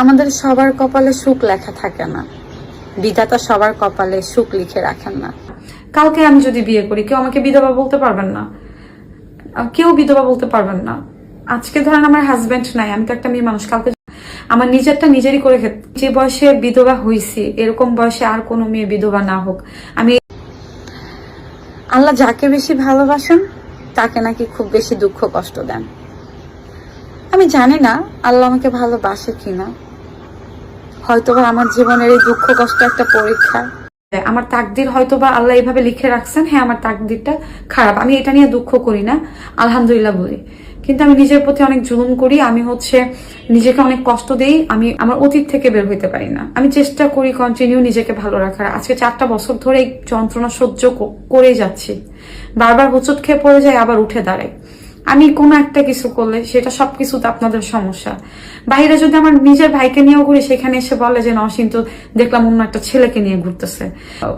আমাদের সবার কপালে সুখ লেখা থাকে না। বিধাতা সবার কপালে সুখ লিখে রাখেন না। কালকে আমি যদি বিয়ে করি কেউ আমাকে বিধবা বলতে পারবেন না। কেউ বিধবা বলতে পারবেন না। আজকে ধরেন আমার হাজবেন্ড নাই আমি তো একটা মেয়ে মানুষ কালকে আমার নিজেরটা নিজেরই করে খেতে যে বয়সে বিধবা হইছি এরকম বয়সে আর কোনো মেয়ে বিধবা না হোক আমি আল্লাহ যাকে বেশি ভালোবাসেন তাকে নাকি খুব বেশি দুঃখ কষ্ট দেন। আমি জানি না আল্লাহ আমাকে ভালোবাসে কিনা। হয়তোবা আমার জীবনের এই দুঃখ কষ্ট একটা পরীক্ষা। আমার তাকদির হয়তো বা আল্লাহ এইভাবে লিখে রাখছেন হ্যাঁ আমার তাকদিরটা খারাপ। আমি এটা নিয়ে দুঃখ করি না। আলহামদুলিল্লাহ বলি। কিন্তু আমি নিজের প্রতি অনেক জুলুম করি। আমি হচ্ছে নিজেকে অনেক কষ্ট দেই। আমি আমার অতীত থেকে বের হইতে পারি না। আমি চেষ্টা করি কন্টিনিউ নিজেকে ভালো রাখার। আজকে চারটা বছর ধরে এই যন্ত্রণা সহ্য ক- করেই যাচ্ছি। বারবার হোঁচট খেয়ে পড়ে যায় আবার উঠে দাঁড়ায় আমি কোনো একটা কিছু করলে সেটা সবকিছুতে আপনাদের সমস্যা। বাইরে যদি আমার নিজের ভাইকে নিয়েও ঘুরি, সেখানে এসে বলে যে নসীন তো দেখলাম অন্য একটা ছেলেকে নিয়ে ঘুরতেছে।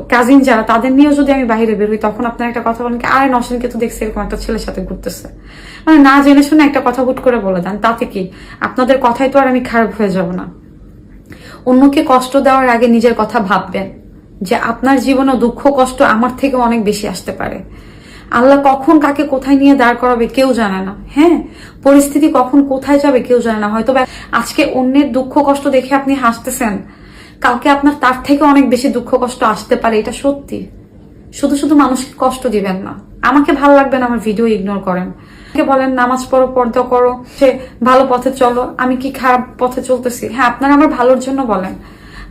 কাজিন যারা, তাদের নিয়েও যদি আমি বাইরে বেরোই তখন আপনার একটা কথা বলেন কি, আরে নসীনকে তো দেখছি এরকম একটা ছেলের সাথে ঘুরতেছে। মানে না জেনে শুনে একটা কথা হুট করে বলে দেন, তাতে কি? আপনাদের কথাই তো আর আমি খারাপ হয়ে যাব না। অন্যকে কষ্ট দেওয়ার আগে নিজের কথা ভাববেন যে, আপনার জীবনে দুঃখ, কষ্ট আমার থেকে অনেক বেশি আসতে পারে। আল্লাহ কখন কাকে কোথায় নিয়ে দাঁড় করাবে কেউ জানে না। হ্যাঁ? পরিস্থিতি কখন কোথায় যাবে কেউ জানে না। হয়তো আজকে অন্যের দুঃখ কষ্ট দেখে আপনি হাসতেছেন। কালকে আপনার তার থেকে অনেক বেশি দুঃখ কষ্ট আসতে পারে, এটা সত্যি। শুধু শুধু মানুষকে কষ্ট দিবেন না। আমাকে ভালো লাগবে না আমার ভিডিও ইগনোর করেন। বলেন, নামাজ পড়ো, পর্দা করো, সে ভালো পথে চলো, আমি কি খারাপ পথে চলতেছি? হ্যাঁ আপনারা আমার ভালোর জন্য বলেন।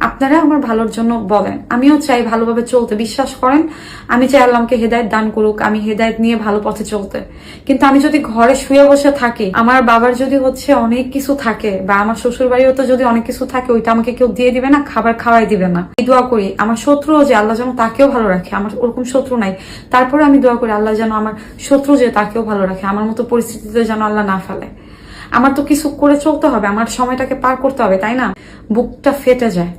আপনারা আমার ভালোর জন্য বলেন। আমিও চাই ভালোভাবে চলতে, বিশ্বাস করেন? আমি চাই আল্লাহকে হেদায়ত দান করুক, আমি হেদায়ত নিয়ে ভালো পথে চলতে। কিন্তু আমি যদি ঘরে শুয়ে বসে থাকি, আমার বাবার যদি হচ্ছে অনেক কিছু থাকে, বা আমার শ্বশুর বাড়িও তো যদি অনেক কিছু থাকে, ওইটা আমাকে কেউ দিয়ে দিবে না, খাবার খাওয়াই দিবে না। এই দোয়া করি, আমার শত্রুও যে আল্লাহ যেন তাকেও ভালো রাখে, আমার ওরকম শত্রু নাই। তারপরে আমি দোয়া করি, আল্লাহ যেন আমার শত্রু যে তাকেও ভালো রাখে, আমার মতো পরিস্থিতিতে যেন আল্লাহ না ফেলে। আমার তো কিছু করে চলতে হবে, আমার সময়টাকে পার করতে হবে, তাই না? বুকটা ফেটে যায়।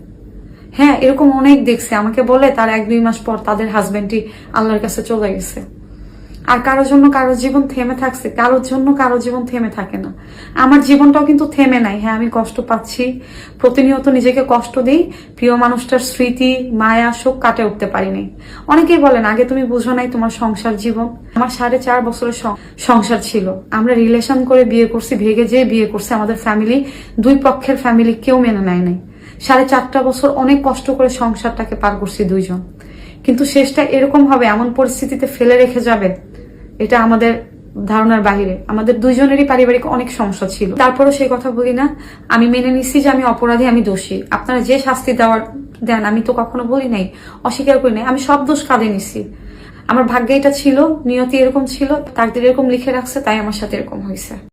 হ্যাঁ এরকম অনেক দেখছে। আমাকে বলে তার এক দুই মাস পর তাদের হাজবেন্ডই আল্লাহর কাছে চলে গেছে। আর কারোর জন্য কারও জীবন থেমে থাকছে, কারোর জন্য কারও জীবন থেমে থাকে না। আমার জীবনটাও কিন্তু থেমে নাই। হ্যাঁ আমি কষ্ট পাচ্ছি, প্রতিনিয়ত নিজেকে কষ্ট দিই, প্রিয় মানুষটার স্মৃতি, মায়া, শোক কাটে উঠতে পারিনি অনেকেই বলেন, আগে তুমি বুঝো নাই তোমার সংসার জীবন? আমার সাড়ে চার বছরের সংসার ছিল। আমরা রিলেশন করে বিয়ে করছি, ভেগে যেয়ে বিয়ে করছি আমাদের ফ্যামিলি দুই পক্ষের ফ্যামিলি কেউ মেনে নেয় নাই। সাড়ে চারটা বছর অনেক কষ্ট করে সংসারটাকে পার করছি দুইজন। কিন্তু শেষটা এরকম হবে, এমন পরিস্থিতিতে ফেলে রেখে যাবে, এটা আমাদের ধারণার বাহিরে। আমাদের দুইজনেরই পারিবারিক অনেক সমস্যা ছিল। তারপরও সেই কথা বলি না, আমি মেনে নিচ্ছি যে আমি অপরাধী, আমি দোষী। আপনারা যে শাস্তি দেওয়ার, দেন, আমি তো কখনো বলি নাই, অস্বীকার করি নাই, আমি সব দোষ কাঁদে নিছি। আমার ভাগ্যে এটা ছিল, নিয়তি এরকম ছিল তাকদির এরকম লিখে রাখছে, তাই আমার সাথে এরকম হয়েছে।